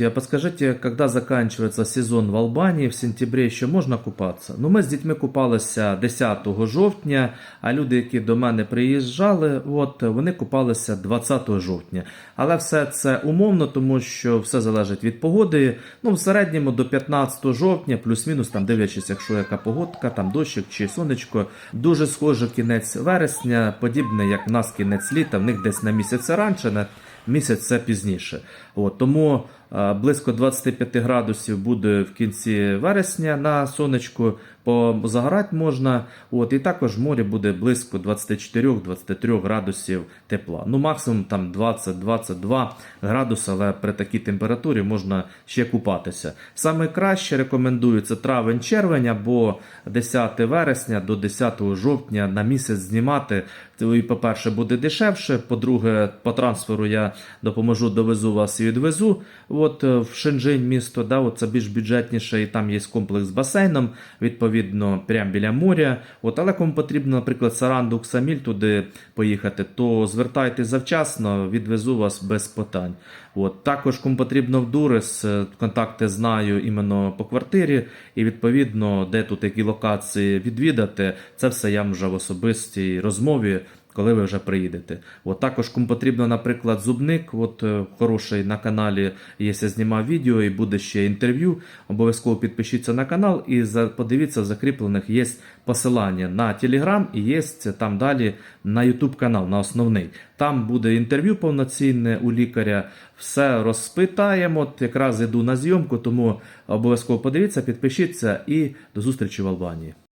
подскажите, когда заканчивается сезон в Албанії, в сентябрі ще можна купатися? Ну, ми з дітьми купалися 10 жовтня, а люди, які до мене приїжджали, от, вони купалися 20 жовтня. Але все це умовно, тому що все залежить від погоди. Ну, в середньому до 15 жовтня, плюс-мінус, там дивлячись, якщо яка погодка, там дощик чи сонечко. Дуже схоже кінець вересня, подібне, як в нас кінець літа, в них десь на місяць раніше, на місяць це пізніше. От, тому близько 25 градусів буде в кінці вересня на сонечку, позагорати можна. От, і також в морі буде близько 24-23 градусів тепла. Ну, максимум там 20-22 градуси, але при такій температурі можна ще купатися. Саме краще рекомендується травень-червень або 10 вересня до 10 жовтня на місяць знімати. І, по-перше, буде дешевше. По-друге, по трансферу я допоможу, довезу вас і відвезу. От е, в Шенжень місто, да, от це більш бюджетніше, і там є комплекс з басейном, відповідно, прямо біля моря. От, але кому потрібно, наприклад, Сарандук Саміль туди поїхати, то звертайтеся завчасно, відвезу вас без питань. От, також кому потрібно в Дурес, е, контакти знаю іменно по квартирі, і відповідно, де тут які локації відвідати, це все я вже в особистій розмові коли ви вже приїдете. От також кому потрібно, наприклад, зубник, от е, хороший на каналі, я знімав відео і буде ще інтерв'ю. Обов'язково підпишіться на канал і подивіться, в закріплених є посилання на Telegram і є там далі на YouTube канал, на основний. Там буде інтерв'ю повноцінне у лікаря. Все розпитаємо. От якраз іду на зйомку, тому обов'язково подивіться, підпишіться і до зустрічі в Албанії.